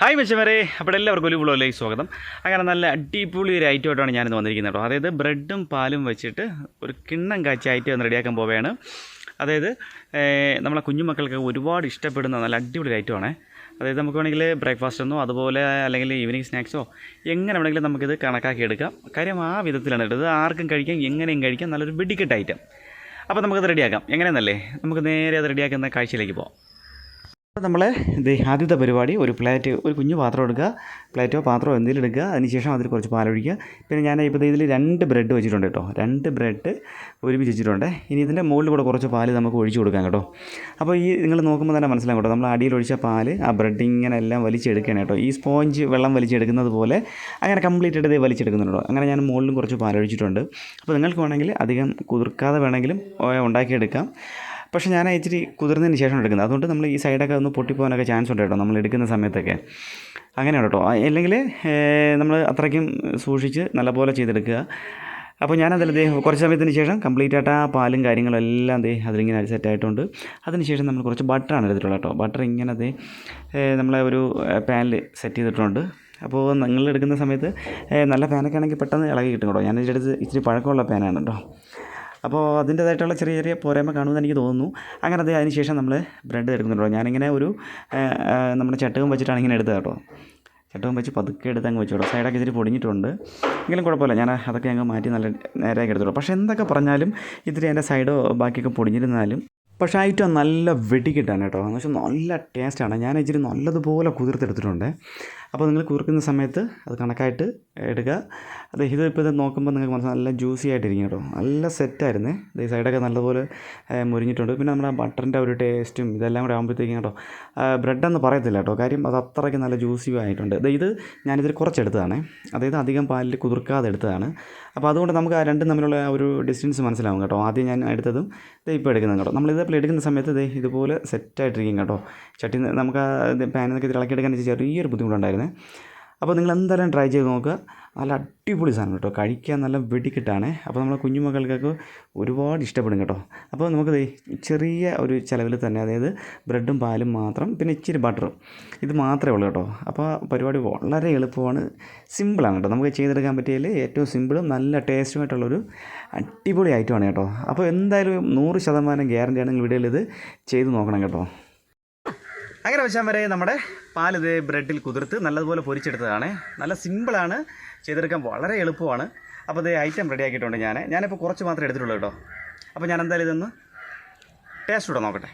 Hi മെച്ചവരെ അപ്പോൾ എല്ലാവർക്കും ഒരു വ്ളോഗിലേക്ക് സ്വാഗതം. അങ്ങനെ നല്ല അടിപൊളി ഒരു ഐറ്റമായിട്ടാണ് ഞാനിന്ന് വന്നിരിക്കുന്നത് കേട്ടോ. അതായത് ബ്രെഡും പാലും വെച്ചിട്ട് ഒരു കിണ്ണം കാച്ചി ഐറ്റം ഒന്ന് റെഡിയാക്കാൻ പോവുകയാണ്. അതായത് നമ്മളെ കുഞ്ഞുമക്കൾക്ക് ഒരുപാട് ഇഷ്ടപ്പെടുന്ന നല്ല അടിപൊളി ഐറ്റമാണ് അതായത് നമുക്ക് വേണമെങ്കിൽ ബ്രേക്ക്ഫാസ്റ്റ് ഒന്നോ അതുപോലെ അല്ലെങ്കിൽ ഈവനിങ് സ്നാക്സോ എങ്ങനെ വേണമെങ്കിലും നമുക്കിത് കണക്കാക്കി എടുക്കാം. കാര്യം ആ വിധത്തിലാണ് ഇത് ആർക്കും കഴിക്കാം എങ്ങനെയും കഴിക്കാം. നല്ലൊരു വെടിക്കെട്ട് ഐറ്റം അപ്പോൾ നമുക്കത് റെഡിയാക്കാം എങ്ങനെയെന്നല്ലേ? നമുക്ക് നേരെ അത് റെഡിയാക്കുന്ന കാഴ്ചയിലേക്ക് പോകാം നമ്മൾ ഇത് ആദ്യത്തെ പരിപാടി ഒരു പ്ലേറ്റ് ഒരു കുഞ്ഞു പാത്രം എടുക്കുക. പ്ലേറ്റോ പാത്രമോ എന്തെങ്കിലും എടുക്കുക. അതിനുശേഷം അതിൽ കുറച്ച് പാലൊഴിക്കുക പിന്നെ ഞാൻ ഇപ്പോൾ ഇതിൽ രണ്ട് ബ്രെഡ് വെച്ചിട്ടുണ്ട് കേട്ടോ. രണ്ട് ബ്രെഡ് ഒരുമിച്ച് വെച്ചിട്ടുണ്ട്. ഇനി ഇതിന്റെ മുകളിൽ കൂടെ കുറച്ച് പാൽ നമുക്ക് ഒഴിച്ചു കൊടുക്കാം കേട്ടോ. അപ്പോൾ ഈ നിങ്ങൾ നോക്കുമ്പോൾ തന്നെ മനസ്സിലാകും കേട്ടോ. നമ്മൾ അടിയിൽ ഒഴിച്ച പാൽ ആ ബ്രെഡ് ഇങ്ങനെ എല്ലാം വലിച്ചെടുക്കുകയാണ് കേട്ടോ. ഈ സ്പോഞ്ച് വെള്ളം വലിച്ചെടുക്കുന്നത് പോലെ അങ്ങനെ കംപ്ലീറ്റ് ആയിട്ട് ഇത് വലിച്ചെടുക്കുന്നുണ്ടോ അങ്ങനെ ഞാൻ മുകളിലും കുറച്ച് പാലൊഴിച്ചിട്ടുണ്ട് അപ്പോൾ നിങ്ങൾക്ക് വേണമെങ്കിൽ അധികം കുതിർക്കാതെ വേണമെങ്കിലും ഉണ്ടാക്കിയെടുക്കാം. പക്ഷേ ഞാൻ ഇച്ചിരി കുതിർന്നതിന് ശേഷം എടുക്കുന്നത്. അതുകൊണ്ട് നമ്മൾ ഈ സൈഡൊക്കെ ഒന്ന് പൊട്ടിപ്പോകാനൊക്കെ ചാൻസ് ഉണ്ട് കേട്ടോ നമ്മൾ എടുക്കുന്ന സമയത്തൊക്കെ. അങ്ങനെയാണ് കേട്ടോ. അല്ലെങ്കിൽ നമ്മൾ അത്രയ്ക്കും സൂക്ഷിച്ച് നല്ലപോലെ ചെയ്തെടുക്കുക. അപ്പോൾ ഞാനതിൽ ദേ കുറച്ച് സമയത്തിന് ശേഷം കംപ്ലീറ്റ് ആയിട്ട് ആ പാലും കാര്യങ്ങളും എല്ലാം ദേ അതിലിങ്ങനെ സെറ്റ് ആയിട്ടുണ്ട്. അതിന് ശേഷം നമ്മൾ കുറച്ച് ബട്ടറാണ് എടുത്തിട്ടുള്ളത് കേട്ടോ. ബട്ടർ ഇങ്ങനെ ദേ നമ്മളെ ഒരു പാനിൽ സെറ്റ് ചെയ്തിട്ടുണ്ട്. അപ്പോൾ നിങ്ങൾ എടുക്കുന്ന സമയത്ത് നല്ല പാനൊക്കെ ആണെങ്കിൽ പെട്ടെന്ന് ഇളകി കിട്ടും കേട്ടോ. ഞാൻ ഇതിന്റെ അടുത്ത് ഇച്ചിരി പഴക്കമുള്ള പാനാണ് കേട്ടോ. അപ്പോൾ അതിന്റേതായിട്ടുള്ള ചെറിയ ചെറിയ പോരായ്മ കാണുമെന്ന് എനിക്ക് തോന്നുന്നു. അങ്ങനെ അത് അതിന് ശേഷം നമ്മൾ ബ്രെഡ് എടുക്കുന്നുണ്ടോ ഞാനിങ്ങനെ ഒരു നമ്മുടെ ചട്ടകം വെച്ചിട്ടാണ് ഇങ്ങനെ എടുത്തത് കേട്ടോ. ചട്ടകം വെച്ച് പതുക്കെ എടുത്ത് അങ്ങ് വെച്ചോളൂ. സൈഡൊക്കെ ഇച്ചിരി പൊടിഞ്ഞിട്ടുണ്ട്. എങ്കിലും കുഴപ്പമില്ല. ഞാൻ അതൊക്കെ അങ്ങ് മാറ്റി നല്ല നേരെയൊക്കെ എടുത്തോളൂ. പക്ഷേ എന്തൊക്കെ പറഞ്ഞാലും ഇത്തിരി എന്റെ സൈഡോ ബാക്കിയൊക്കെ പൊടിഞ്ഞിരുന്നാലും പക്ഷേ ഐറ്റം നല്ല വെടിക്കിട്ടാണ് കേട്ടോ. എന്ന് വെച്ചാൽ നല്ല ടേസ്റ്റാണ്. ഞാൻ ഇച്ചിരി നല്ലതുപോലെ കുതിർത്തെടുത്തിട്ടുണ്ട്. അപ്പോൾ നിങ്ങൾ കുറുക്കുന്ന സമയത്ത് അത് കണക്കായിട്ട് എടുക്കുക. അത് ഇത് ഇപ്പോൾ ഇത് നോക്കുമ്പോൾ നിങ്ങൾക്ക് മനസ്സിലാവും നല്ല ജ്യൂസി ആയിട്ടിരിക്കും കേട്ടോ. നല്ല സെറ്റായിരുന്നേ ഈ സൈഡൊക്കെ നല്ലപോലെ മുരിഞ്ഞിട്ടുണ്ട്. പിന്നെ നമ്മുടെ ബട്ടറിന്റെ ഒരു ടേസ്റ്റും ഇതെല്ലാം കൂടെ ആകുമ്പോഴത്തേക്കും കേട്ടോ ബ്രെഡെന്ന് പറയത്തില്ല കേട്ടോ. കാര്യം അത് അത്രയ്ക്ക് നല്ല ജ്യൂസി ആയിട്ടുണ്ട്. ഇത് ഞാനിതിൽ കുറച്ചെടുത്തതാണ്. അതായത് അധികം പാലിൽ കുതിർക്കാതെ എടുത്തതാണ്. അപ്പോൾ അതുകൊണ്ട് നമുക്ക് ആ രണ്ടും തമ്മിലുള്ള ഒരു ഡിസ്റ്റൻസ് മനസ്സിലാവും കേട്ടോ. ആദ്യം ഞാൻ എടുത്തതും ഇത് ഇപ്പോൾ എടുക്കുന്നത് കേട്ടോ. നമ്മൾ ഇതേപോലെ എടുക്കുന്ന സമയത്ത് ദേ ഇതുപോലെ സെറ്റായിട്ടിരിക്കും കേട്ടോ. ചട്ടി നമുക്ക് ആ പാനിൽ നിന്നൊക്കെ ഇത് ഇളക്കിയെടുക്കാൻ ചെറിയൊരു ബുദ്ധിമുട്ടുണ്ടായിരുന്നേ. അപ്പോൾ നിങ്ങൾ എന്തായാലും ട്രൈ ചെയ്ത് നോക്കുക. നല്ല അടിപൊളി സാധനം കേട്ടോ. കഴിക്കാൻ നല്ല വെടിക്കിട്ടാണ്. അപ്പോൾ നമ്മളെ കുഞ്ഞുമക്കൾക്കൊക്കെ ഒരുപാട് ഇഷ്ടപ്പെടും കേട്ടോ. അപ്പോൾ നമുക്ക് ചെറിയ ഒരു ചിലവിൽ തന്നെ അതായത് ബ്രെഡും പാലും മാത്രം പിന്നെ ഇച്ചിരി ബട്ടറും. ഇത് മാത്രമേ ഉള്ളൂ കേട്ടോ. അപ്പോൾ പരിപാടി വളരെ എളുപ്പമാണ്. സിമ്പിളാണ് കേട്ടോ. നമുക്ക് ചെയ്തെടുക്കാൻ പറ്റിയതിൽ ഏറ്റവും സിമ്പിളും നല്ല ടേസ്റ്റുമായിട്ടുള്ളൊരു അടിപൊളി ഐറ്റമാണ് കേട്ടോ. അപ്പോൾ എന്തായാലും നൂറ് ശതമാനം ഗ്യാരണ്ടിയാണ് നിങ്ങൾ വീഡിയോയിൽ ഇത് ചെയ്ത് നോക്കണം കേട്ടോ. അങ്ങനെ വെച്ചാൽ വരെ നമ്മുടെ പാൽ ഇത് ബ്രെഡിൽ കുതിർത്ത് നല്ലതുപോലെ പൊരിച്ചെടുത്തതാണ്. നല്ല സിമ്പിളാണ് ചെയ്തെടുക്കാൻ വളരെ എളുപ്പമാണ്. അപ്പോൾ ഇത് ഐറ്റം റെഡി ആക്കിയിട്ടുണ്ട് ഞാൻ. ഞാനിപ്പോൾ കുറച്ച് മാത്രമേ എടുത്തിട്ടുള്ളൂ കേട്ടോ. അപ്പോൾ ഞാൻ എന്തായാലും ഇതൊന്ന് ടേസ്റ്റ് കൂടെ നോക്കട്ടെ.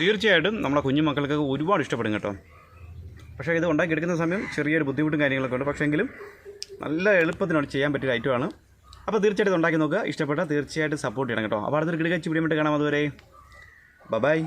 തീർച്ചയായിട്ടും നമ്മുടെ കുഞ്ഞുമക്കൾക്കൊക്കെ ഒരുപാട് ഇഷ്ടപ്പെടും കേട്ടോ. പക്ഷേ ഇത് ഉണ്ടാക്കിയെടുക്കുന്ന സമയം ചെറിയൊരു ബുദ്ധിമുട്ടും കാര്യങ്ങളൊക്കെ ഉണ്ട്. പക്ഷേ എങ്കിലും നല്ല എളുപ്പത്തിനാണ് ചെയ്യാൻ പറ്റിയ ഐറ്റമാണ് അപ്പോൾ തീർച്ചയായിട്ടും ഉണ്ടാക്കി നോക്കുക. ഇഷ്ടപ്പെട്ടാൽ തീർച്ചയായിട്ടും സപ്പോർട്ട് ചെയ്യണം കേട്ടോ. അപ്പോൾ അടുത്തൊരു കിടക്കച്ച് വീഡിയോ കാണാം അതുവരെ. ബൈ